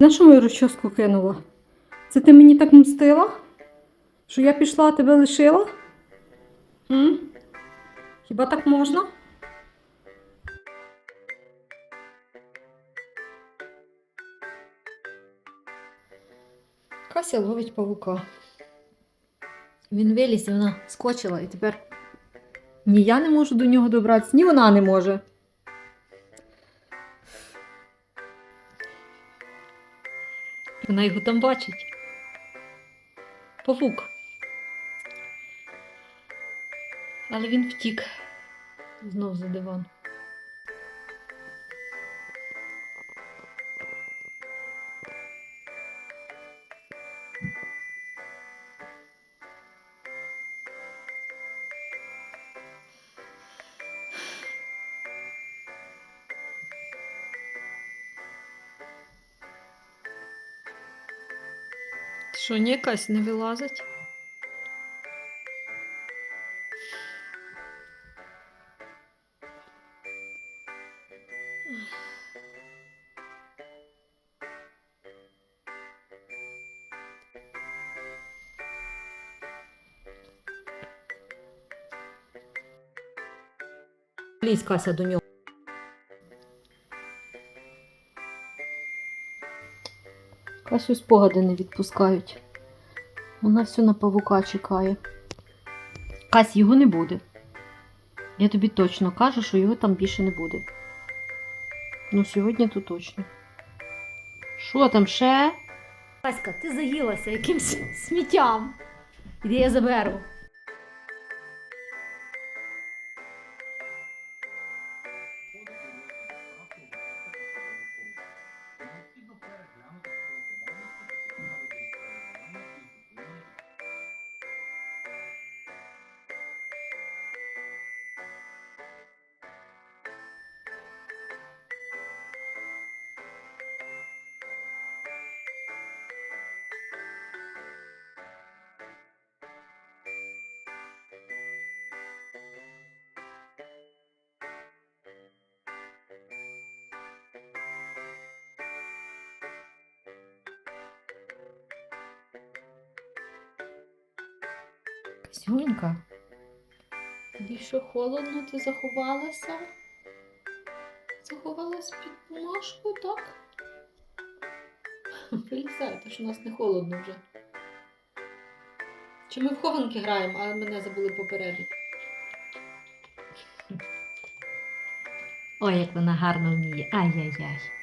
На що мою розчоску кинула? Це ти мені так мстила? Що я пішла, а тебе лишила? М? Хіба так можна? Кася ловить павука. Він виліз, і вона скочила, і тепер ні я не можу до нього добратися, ні вона не може. Вона його там бачить. Павук. Але він втік знов за диван. Що, ні, Кась не вилазить? Лізь, Кася, до нього. Касю спогади не відпускають. Вона все на павука чекає. Кась, його не буде. Я тобі точно кажу, що його там більше не буде. Ну, сьогодні то точно. Що там ще? Каська, ти заїлася якимсь сміттям. Іди я заберу. Тобі що холодно, ти заховалася? Заховалась під бумажку, так? Прилізай, то ж у нас не холодно вже. Чи ми в хованки граємо, а мене забули попередити? Ой, як вона гарно вміє. Ай-яй-яй.